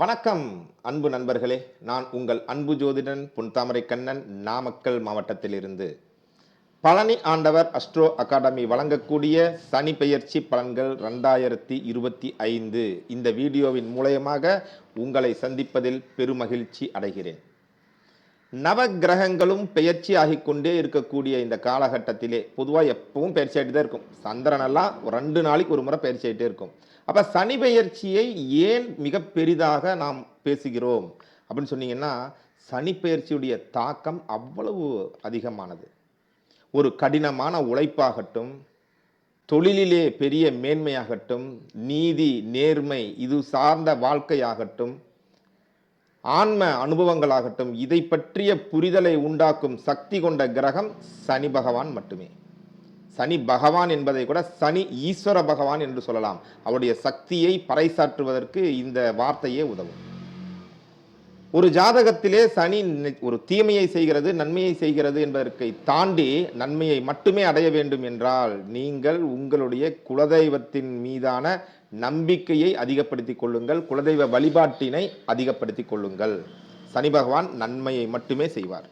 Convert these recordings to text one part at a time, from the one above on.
வணக்கம் அன்பு நண்பர்களே. நான் உங்கள் அன்பு ஜோதிடன் புன்தாமரை கண்ணன் நாமக்கல் மாவட்டத்திலிருந்து. பழனி ஆண்டவர் அஸ்ட்ரோ அகாடமி வழங்கக்கூடிய சனி பெயர்ச்சி பலன்கள் ரெண்டாயிரத்தி இருபத்தி ஐந்து. இந்த வீடியோவின் மூலயமாக உங்களை சந்திப்பதில் பெருமகிழ்ச்சி அடைகிறேன். நவ கிரகங்களும் பெயர்ச்சி ஆகிக்கொண்டே இருக்கக்கூடிய இந்த காலகட்டத்திலே பொதுவாக எப்பவும் பயிற்சி ஆகிட்டு தான் இருக்கும். சந்திரனெல்லாம் ஒரு ரெண்டு நாளைக்கு ஒரு முறை பயிற்சி ஆகிட்டே இருக்கும். அப்போ சனி பெயர்ச்சியை ஏன் மிக பெரிதாக நாம் பேசுகிறோம்? அப்படின்னு சொன்னீங்கன்னா சனி பெயர்ச்சியுடைய தாக்கம் அவ்வளவு அதிகமானது. ஒரு கடினமான உழைப்பாகட்டும் தொழிலிலே பெரிய மேன்மையாகட்டும் நீதி நேர்மை இது சார்ந்த வாழ்க்கையாகட்டும் ஆன்ம அனுபவங்களாகட்டும் இதை பற்றிய புரிதலை உண்டாக்கும் சக்தி கொண்ட கிரகம் சனி பகவான் மட்டுமே. சனி பகவான் என்பதை கூட சனி ஈஸ்வர பகவான் என்று சொல்லலாம். அவருடைய சக்தியை பறைசாற்றுவதற்கு இந்த வார்த்தையே உதவும். ஒரு ஜாதகத்திலே சனி ஒரு தீமையை செய்கிறது நன்மையை செய்கிறது என்பதற்கை தாண்டி நன்மையை மட்டுமே அடைய வேண்டும் என்றால் நீங்கள் உங்களுடைய குலதெய்வத்தின் மீதான நம்பிக்கையை அதிகப்படுத்திக் கொள்ளுங்கள் குலதெய்வ வழிபாட்டினை அதிகப்படுத்திக் கொள்ளுங்கள். சனி பகவான் நன்மையை மட்டுமே செய்வார்.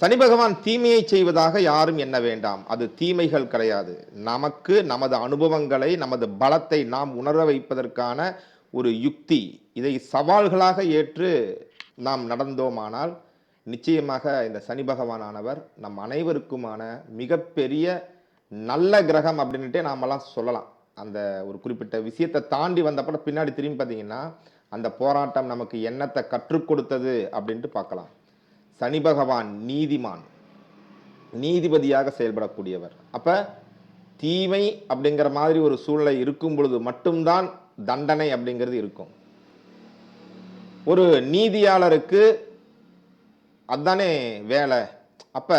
சனி பகவான் தீமையை செய்வதாக யாரும் எண்ண வேண்டாம். அது தீமைகள் கிடையாது. நமக்கு நமது அனுபவங்களை நமது பலத்தை நாம் உணர வைப்பதற்கான ஒரு யுக்தி. இதை சவால்களாக ஏற்று நாம் நடந்தோமானால் நிச்சயமாக இந்த சனி பகவானானவர் நம் அனைவருக்குமான மிகப்பெரிய நல்ல கிரகம் அப்படின்ட்டே நாமெல்லாம் சொல்லலாம். அந்த ஒரு குறிப்பிட்ட விஷயத்தை தாண்டி வந்தப்பட பின்னாடி திரும்பி பார்த்தீங்கன்னா அந்த போராட்டம் நமக்கு என்னத்தை கற்றுக் கொடுத்தது அப்படின்ட்டு பார்க்கலாம். சனி பகவான் நீதிமான். நீதிபதியாக செயல்படக்கூடியவர். அப்போ தீமை அப்படிங்கிற மாதிரி ஒரு சூழ்நிலை இருக்கும் பொழுது மட்டும்தான் தண்டனை அப்படிங்கிறது இருக்கும். ஒரு நீதியாளருக்கு அதுதானே வேலை. அப்போ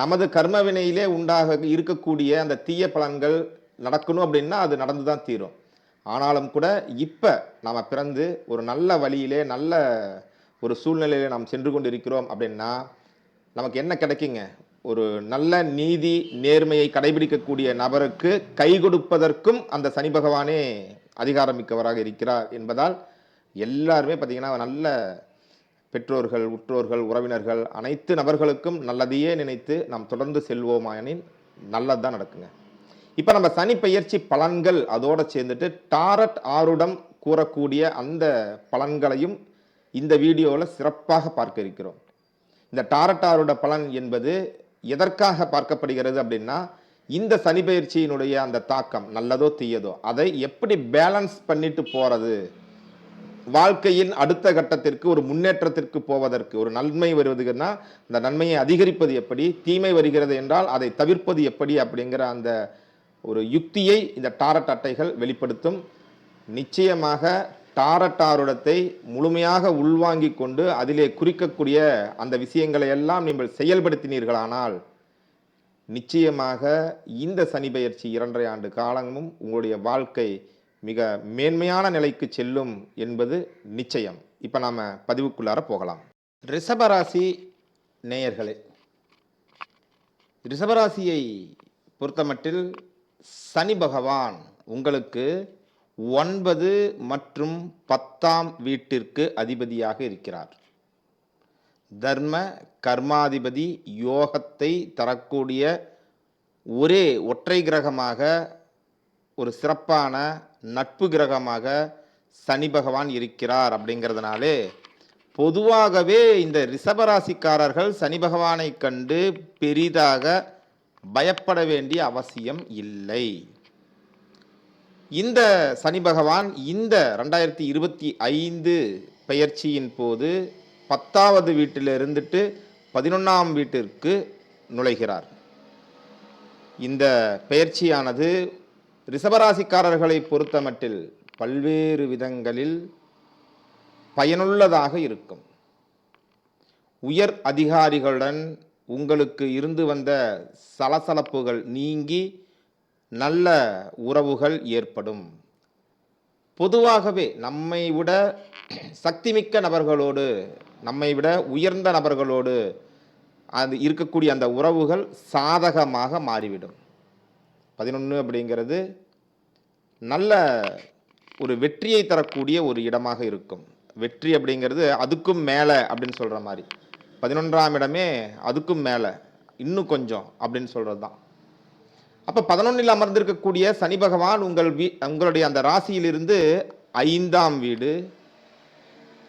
நமது கர்மவினையிலே உண்டாக இருக்கக்கூடிய அந்த தீய பலன்கள் நடக்கணும் அப்படின்னா அது நடந்து தான் தீரும். ஆனாலும் கூட இப்போ நாம் பிறந்து ஒரு நல்ல வழியிலே நல்ல ஒரு சூழ்நிலையில நாம் சென்று கொண்டு இருக்கிறோம் அப்படின்னா நமக்கு என்ன கிடைக்குங்க? ஒரு நல்ல நீதி நேர்மையை கடைபிடிக்கக்கூடிய நபருக்கு கை கொடுப்பதற்கும் அந்த சனி பகவானே அதிகாரமிக்கவராக இருக்கிறார் என்பதால் எல்லாருமே பார்த்திங்கன்னா நல்ல பெற்றோர்கள் உற்றோர்கள் உறவினர்கள் அனைத்து நபர்களுக்கும் நல்லதையே நினைத்து நாம் தொடர்ந்து செல்வோமாயனின் நல்லது தான் நடக்குங்க. இப்போ நம்ம சனி பயிற்சி பலன்கள் அதோடு சேர்ந்துட்டு டாரட் ஆருடம் கூறக்கூடிய அந்த பலன்களையும் இந்த வீடியோவில் சிறப்பாக பார்க்க இருக்கிறோம். இந்த டாரட் ஆருட பலன் என்பது எதற்காக பார்க்கப்படுகிறது அப்படின்னா இந்த சனி பயிற்சியினுடைய அந்த தாக்கம் நல்லதோ தீயதோ அதை எப்படி பேலன்ஸ் பண்ணிட்டு போகிறது வாழ்க்கையின் அடுத்த கட்டத்திற்கு ஒரு முன்னேற்றத்திற்கு போவதற்கு ஒரு நன்மை வருவதுன்னா அந்த நன்மையை அதிகரிப்பது எப்படி தீமை வருகிறது என்றால் அதை தவிர்ப்பது எப்படி அப்படிங்கிற அந்த ஒரு யுக்தியை இந்த டாரட் அட்டைகள் வெளிப்படுத்தும். நிச்சயமாக டாரட்டாருடத்தை முழுமையாக உள்வாங்கிக் கொண்டு அதிலே குறிக்கக்கூடிய அந்த விஷயங்களை எல்லாம் நீங்கள் செயல்படுத்தினீர்களானால் நிச்சயமாக இந்த சனி பெயர்ச்சி இரண்டரை ஆண்டு காலமும் உங்களுடைய வாழ்க்கை மிக மேன்மையான நிலைக்கு செல்லும் என்பது நிச்சயம். இப்போ நாம் பதிவுக்குள்ளார போகலாம். ரிஷபராசி நேயர்களே ரிஷபராசியை பொறுத்தமட்டில் சனி பகவான் உங்களுக்கு ஒன்பது மற்றும் பத்தாம் வீட்டிற்கு அதிபதியாக இருக்கிறார். தர்ம கர்மாதிபதி யோகத்தை தரக்கூடிய ஒரே ஒற்றை கிரகமாக ஒரு சிறப்பான நட்பு கிரகமாக சனி பகவான் இருக்கிறார் அப்படிங்கிறதுனாலே பொதுவாகவே இந்த ரிஷபராசிக்காரர்கள் சனி பகவானை கண்டு பெரிதாக பயப்பட வேண்டிய அவசியம் இல்லை. இந்த சனி பகவான் இந்த ரெண்டாயிரத்தி இருபத்தி ஐந்து பெயர்ச்சியின் போது பத்தாவது வீட்டில் இருந்துட்டு பதினொன்றாம் வீட்டிற்கு நுழைகிறார். இந்த பெயர்ச்சியானது ரிஷபராசிக்காரர்களை பொறுத்தமட்டில் பல்வேறு விதங்களில் பயனுள்ளதாக இருக்கும். உயர் அதிகாரிகளுடன் உங்களுக்கு இருந்து வந்த சலசலப்புகள் நீங்கி நல்ல உறவுகள் ஏற்படும். பொதுவாகவே நம்மை விட சக்திமிக்க நபர்களோடு நம்மை விட உயர்ந்த நபர்களோடு அது இருக்கக்கூடிய அந்த உறவுகள் சாதகமாக மாறிவிடும். பதினொன்று அப்படிங்கிறது நல்ல ஒரு வெற்றியை தரக்கூடிய ஒரு இடமாக இருக்கும். வெற்றி அப்படிங்கிறது அதுக்கும் மேலே அப்படின்னு சொல்கிற மாதிரி. பதினொன்றாம் இடமே அதுக்கும் மேலே இன்னும் கொஞ்சம் அப்படின்னு சொல்கிறது தான் அப்போ பதினொன்றில் அமர்ந்திருக்கக்கூடிய சனி பகவான் உங்கள் வீ உங்களுடைய அந்த ராசியிலிருந்து ஐந்தாம் வீடு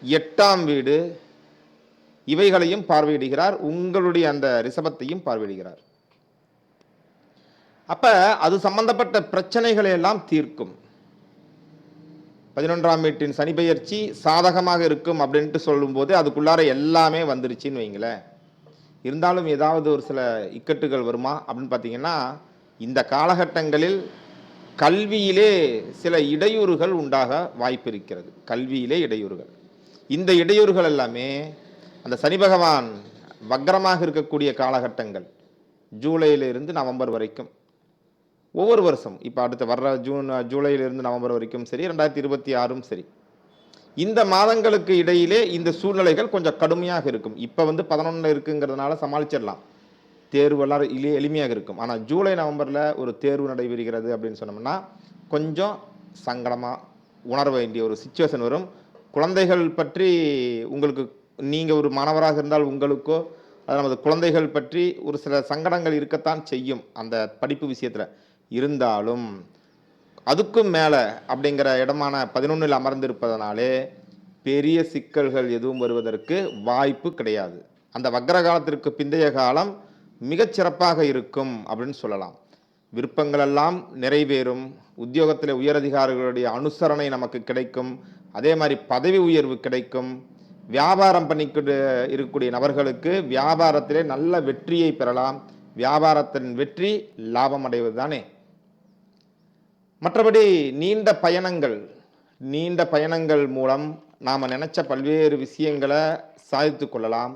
எட்டாம் வீடு இவைகளையும் பார்வையிடுகிறார் உங்களுடைய அந்த ரிஷபத்தையும் பார்வையிடுகிறார். அப்ப அது சம்பந்தப்பட்ட பிரச்சனைகளை எல்லாம் தீர்க்கும். பதினொன்றாம் வீட்டின் சனி பெயர்ச்சி சாதகமாக இருக்கும் அப்படின்ட்டு சொல்லும்போது அதுக்குள்ளார எல்லாமே வந்துருச்சுன்னு வைங்களேன். இருந்தாலும் ஏதாவது ஒரு சில இக்கட்டுகள் வருமா? அப்படின்னு பார்த்தீங்கன்னா இந்த காலகட்டங்களில் கல்வியிலே சில இடையூறுகள் உண்டாக வாய்ப்பு இருக்கிறது கல்வியிலே இடையூறுகள். இந்த இடையூறுகள் எல்லாமே அந்த சனி பகவான் வக்ரமாக இருக்கக்கூடிய காலகட்டங்கள். ஜூலையிலிருந்து நவம்பர் வரைக்கும். ஒவ்வொரு வருஷம் இப்போ அடுத்து வர்ற ஜூன் ஜூலையிலிருந்து நவம்பர் வரைக்கும் சரி ரெண்டாயிரத்தி இருபத்தி ஆறும் சரி. இந்த மாதங்களுக்கு இடையிலே இந்த சூழ்நிலைகள் கொஞ்சம் கடுமையாக இருக்கும். இப்போ வந்து பதினொன்று இருக்குங்கிறதுனால சமாளிச்சிடலாம். தேர்வெல்லாம் எளி எளிமையாக இருக்கும். ஆனால் ஜூலை நவம்பரில் ஒரு தேர்வு நடைபெறுகிறது அப்படின்னு சொன்னோம்னா கொஞ்சம் சங்கடமாக உணர வேண்டிய ஒரு சுச்சுவேஷன் வரும். குழந்தைகள் பற்றி உங்களுக்கு நீங்கள் ஒரு மாணவராக இருந்தால் உங்களுக்கோ அது நமது குழந்தைகள் பற்றி ஒரு சில சங்கடங்கள் இருக்கத்தான் செய்யும் அந்த படிப்பு விஷயத்தில். இருந்தாலும் அதுக்கும் மேலே அப்படிங்கிற இடமான பதினொன்றில் அமர்ந்திருப்பதனாலே பெரிய சிக்கல்கள் எதுவும் வருவதற்கு வாய்ப்பு கிடையாது. அந்த வக்ர காலத்திற்கு பிந்தைய காலம் மிகச்சிறப்பாக இருக்கும் அப்படின்னு சொல்லலாம். விருப்பங்களெல்லாம் நிறைவேறும். உத்தியோகத்தில் உயரதிகாரிகளுடைய அனுசரணை நமக்கு கிடைக்கும். அதே மாதிரி பதவி உயர்வு கிடைக்கும். வியாபாரம் பண்ணிக்கிட்டு இருக்கக்கூடிய நபர்களுக்கு வியாபாரத்திலே நல்ல வெற்றியை பெறலாம். வியாபாரத்தின் வெற்றி லாபம் அடைவது தானே மற்றபடி நீண்ட பயணங்கள் நீண்ட பயணங்கள் மூலம் நாம் நினச்ச பல்வேறு விஷயங்களை சாதித்து கொள்ளலாம்.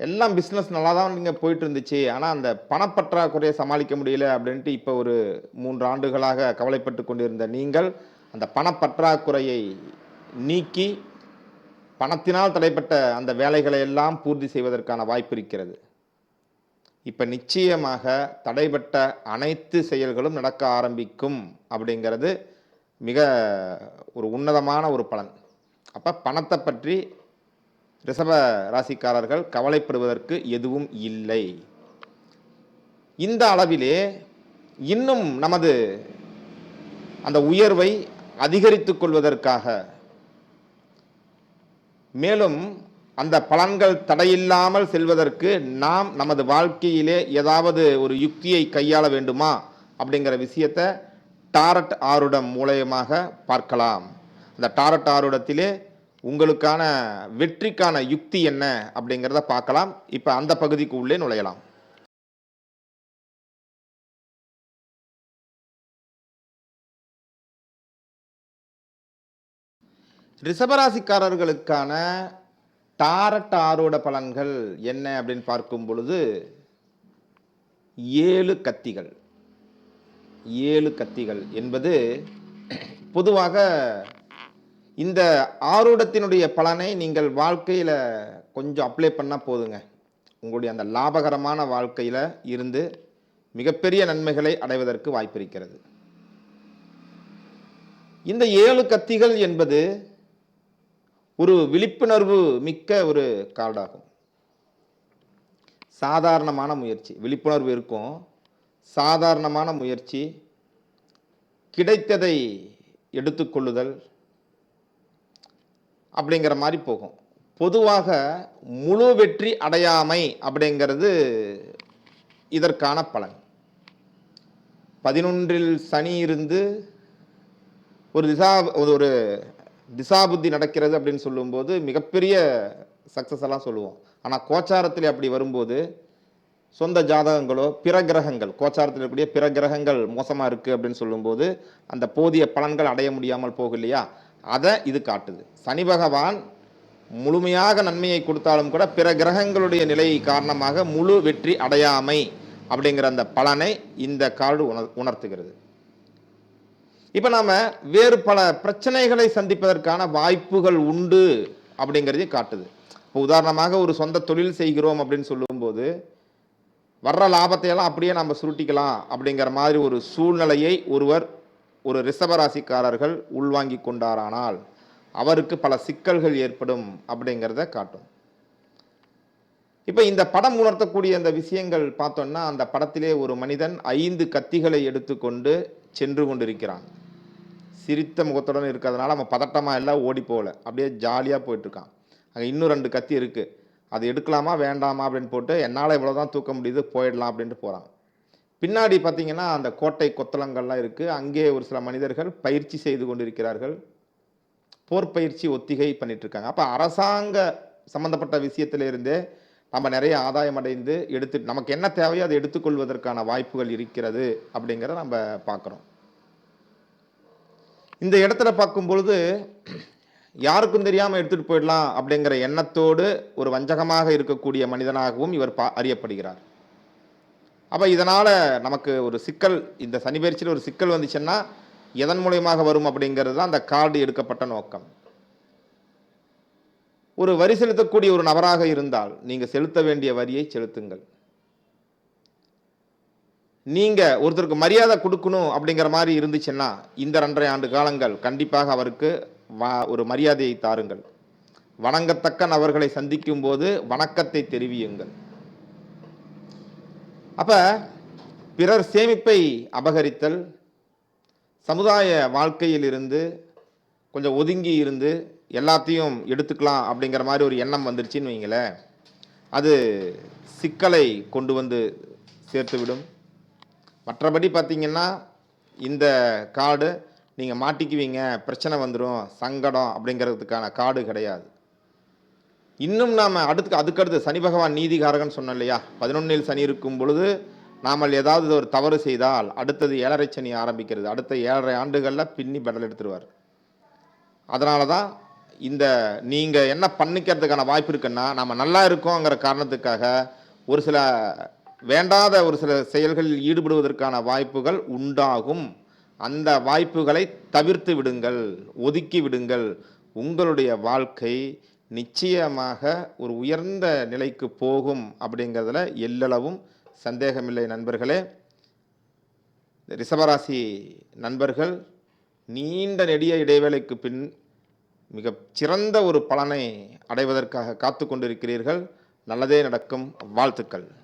எல்லாம் பிஸ்னஸ் நல்லா தான் நீங்கள் போயிட்டு இருந்துச்சு ஆனால் அந்த பணப்பற்றாக்குறையை சமாளிக்க முடியல அப்படின்ட்டு இப்போ ஒரு மூன்று ஆண்டுகளாக கவலைப்பட்டு கொண்டிருந்த நீங்கள் அந்த பணப்பற்றாக்குறையை நீக்கி பணத்தினால் தடைப்பட்ட அந்த வேலைகளை எல்லாம் பூர்த்தி செய்வதற்கான வாய்ப்பு இருக்கிறது. இப்போ நிச்சயமாக தடைப்பட்ட அனைத்து செயல்களும் நடக்க ஆரம்பிக்கும் அப்படிங்கிறது மிக ஒரு உன்னதமான ஒரு பலன். அப்போ பணத்தை பற்றி ரிஷப ராசிக்காரர்கள் கவலைப்படுவதற்கு எதுவும் இல்லை. இந்த அளவிலே இன்னும் நமது அந்த உயர்வை அதிகரித்து கொள்வதற்காக மேலும் அந்த பலன்கள் தடையில்லாமல் செல்வதற்கு நாம் நமது வாழ்க்கையிலே ஏதாவது ஒரு யுக்தியை கையாள வேண்டுமா அப்படிங்கிற விஷயத்தை டாரட் ஆருடம் மூலயமாக பார்க்கலாம். அந்த டாரட் ஆருடத்திலே உங்களுக்கான வெற்றிக்கான யுக்தி என்ன அப்படிங்கிறத பார்க்கலாம். இப்போ அந்த பகுதிக்கு உள்ளே நுழையலாம். ரிஷபராசிக்காரர்களுக்கான டாரட் ஆரோட பலன்கள் என்ன அப்படின்னு பார்க்கும் பொழுது ஏழு கத்திகள். ஏழு கத்திகள் என்பது பொதுவாக இந்த ஆரூடத்தினுடைய பலனை நீங்கள் வாழ்க்கையில் கொஞ்சம் அப்ளை பண்ணால் போதுங்க. உங்களுடைய அந்த லாபகரமான வாழ்க்கையில் இருந்து மிகப்பெரிய நன்மைகளை அடைவதற்கு வாய்ப்பிருக்கிறது இந்த ஏழு கத்திகள் என்பது ஒரு விழிப்புணர்வு மிக்க ஒரு கார்டாகும் சாதாரணமான முயற்சி. விழிப்புணர்வு இருக்கும். சாதாரணமான முயற்சி கிடைத்ததை எடுத்துக்கொள்ளுதல் அப்படிங்கிற மாதிரி போகும். பொதுவாக முழு வெற்றி அடையாமை அப்படிங்கிறது இதற்கான பலன். பதினொன்றில் சனி இருந்து ஒரு திசா ஒரு திசாபுத்தி நடக்கிறது அப்படின்னு சொல்லும்போது மிகப்பெரிய சக்ஸஸ் எல்லாம் சொல்லுவோம். ஆனால் கோச்சாரத்தில் அப்படி வரும்போது சொந்த ஜாதகங்களோ பிற கிரகங்கள் கோச்சாரத்தில் இருக்கக்கூடிய பிற கிரகங்கள் மோசமாக இருக்குது அப்படின்னு சொல்லும்போது அந்த போதிய பலன்கள் அடைய முடியாமல் போகும் இல்லையா அதை இது காட்டுது. சனி பகவான் முழுமையாக நன்மையை கொடுத்தாலும் கூட பிற கிரகங்களுடைய நிலை காரணமாக முழு வெற்றி அடையாமை அப்படிங்கிற அந்த பலனை இந்த கார்டு உணர் உணர்த்துகிறது. இப்போ நாம் வேறு பல பிரச்சனைகளை சந்திப்பதற்கான வாய்ப்புகள் உண்டு அப்படிங்கிறதையும் காட்டுது. இப்போ உதாரணமாக ஒரு சொந்த தொழில் செய்கிறோம் அப்படின்னு சொல்லும்போது வர்ற லாபத்தையெல்லாம் அப்படியே நம்ம சுருட்டிக்கலாம் அப்படிங்கிற மாதிரி ஒரு சூழ்நிலையை ஒருவர் ஒரு ரிஷபராசிக்காரர்கள் உள்வாங்கி கொண்டாரானால் அவருக்கு பல சிக்கல்கள் ஏற்படும் அப்படிங்கிறத காட்டும். இப்போ இந்த படம் உணர்த்தக்கூடிய அந்த விஷயங்கள் பார்த்தோம்னா அந்த படத்திலே ஒரு மனிதன் ஐந்து கத்திகளை எடுத்துக்கொண்டு சென்று கொண்டிருக்கிறான். சிரித்த முகத்துடன் இருக்கிறதுனால அவன் பதட்டமாக எல்லாம் ஓடி போகல. அப்படியே ஜாலியாக போயிட்டுருக்கான். அங்கே இன்னும் ரெண்டு கத்தி இருக்குது அது எடுக்கலாமா வேண்டாமா அப்படின்னு போட்டு என்னால் இவ்வளோ தான் தூக்க முடியுது போயிடலாம் அப்படின்ட்டு போகிறான் பின்னாடி பார்த்திங்கன்னா அந்த கோட்டை கொத்தளங்கள்லாம் இருக்குது அங்கே ஒரு சில மனிதர்கள் பயிற்சி செய்து கொண்டிருக்கிறார்கள். போர் பயிற்சி ஒத்திகை பண்ணிகிட்ருக்காங்க இருக்காங்க. அப்போ அரசாங்க சம்மந்தப்பட்ட விஷயத்திலிருந்தே நம்ம நிறைய ஆதாயம் அடைந்து எடுத்து நமக்கு என்ன தேவையோ அதை எடுத்துக்கொள்வதற்கான வாய்ப்புகள் இருக்கிறது அப்படிங்கிறத நம்ம பார்க்குறோம். இந்த இடத்துல பார்க்கும் பொழுது யாருக்கும் தெரியாமல் எடுத்துட்டு போயிடலாம் அப்படிங்கிற எண்ணத்தோடு ஒரு வஞ்சகமாக இருக்கக்கூடிய மனிதனாகவும் இவர் பா அறியப்படுகிறார். அப்போ இதனால் நமக்கு ஒரு சிக்கல் இந்த சனி பயிற்சியில் ஒரு சிக்கல் வந்துச்சுன்னா எதன் மூலியமாக வரும் அப்படிங்கிறது தான் அந்த கார்டு எடுக்கப்பட்ட நோக்கம். ஒரு வரி செலுத்தக்கூடிய ஒரு நபராக இருந்தால் நீங்கள் செலுத்த வேண்டிய வரியை செலுத்துங்கள். நீங்கள் ஒருத்தருக்கு மரியாதை கொடுக்கணும் அப்படிங்கிற மாதிரி இருந்துச்சுன்னா இந்த ரெண்டரை ஆண்டு காலங்கள் கண்டிப்பாக அவருக்கு வா ஒரு மரியாதையை தாருங்கள். வணங்கத்தக்க நபர்களை சந்திக்கும் போது வணக்கத்தை தெரிவியுங்கள். அப்போ பிறர் சேமிப்பை அபகரித்தல் சமுதாய வாழ்க்கையில் இருந்து கொஞ்சம் ஒதுங்கி இருந்து எல்லாத்தையும் எடுத்துக்கலாம் அப்படிங்கிற மாதிரி ஒரு எண்ணம் வந்துருச்சுன்னு வைங்களேன். அது சிக்கலை கொண்டு வந்து சேர்த்துவிடும். மற்றபடி பார்த்தீங்கன்னா இந்த கார்டு நீங்கள் மாட்டிக்குவீங்க பிரச்சனை வந்துடும் சங்கடம் அப்படிங்கிறதுக்கான கார்டு கிடையாது. இன்னும் நாம் அடுத்து அதுக்கடுத்து சனி பகவான் நீதிகாரகன் சொன்னோம் இல்லையா? பதினொன்னில் சனி இருக்கும் பொழுது நாம் ஏதாவது ஒரு தவறு செய்தால் அடுத்தது ஏழரை சனி ஆரம்பிக்கிறது. அடுத்த ஏழரை ஆண்டுகளில் பின்னி பெடல் எடுத்துருவார். அதனால தான் இந்த நீங்கள் என்ன பண்ணிக்கிறதுக்கான வாய்ப்பு இருக்குன்னா நம்ம நல்லா இருக்கோங்கிற காரணத்துக்காக ஒரு சில வேண்டாத ஒரு சில செயல்களில் ஈடுபடுவதற்கான வாய்ப்புகள் உண்டாகும். அந்த வாய்ப்புகளை தவிர்த்து விடுங்கள் ஒதுக்கி விடுங்கள். உங்களுடைய வாழ்க்கை நிச்சயமாக ஒரு உயர்ந்த நிலைக்கு போகும் அப்படிங்கிறதுல எல்லளவும் சந்தேகமில்லை நண்பர்களே. ரிஷபராசி நண்பர்கள் நீண்ட நெடிய இடைவேளைக்கு பின் மிக சிறந்த ஒரு பலனை அடைவதற்காக காத்து கொண்டிருக்கிறீர்கள். நல்லதே நடக்கும். வாழ்த்துக்கள்.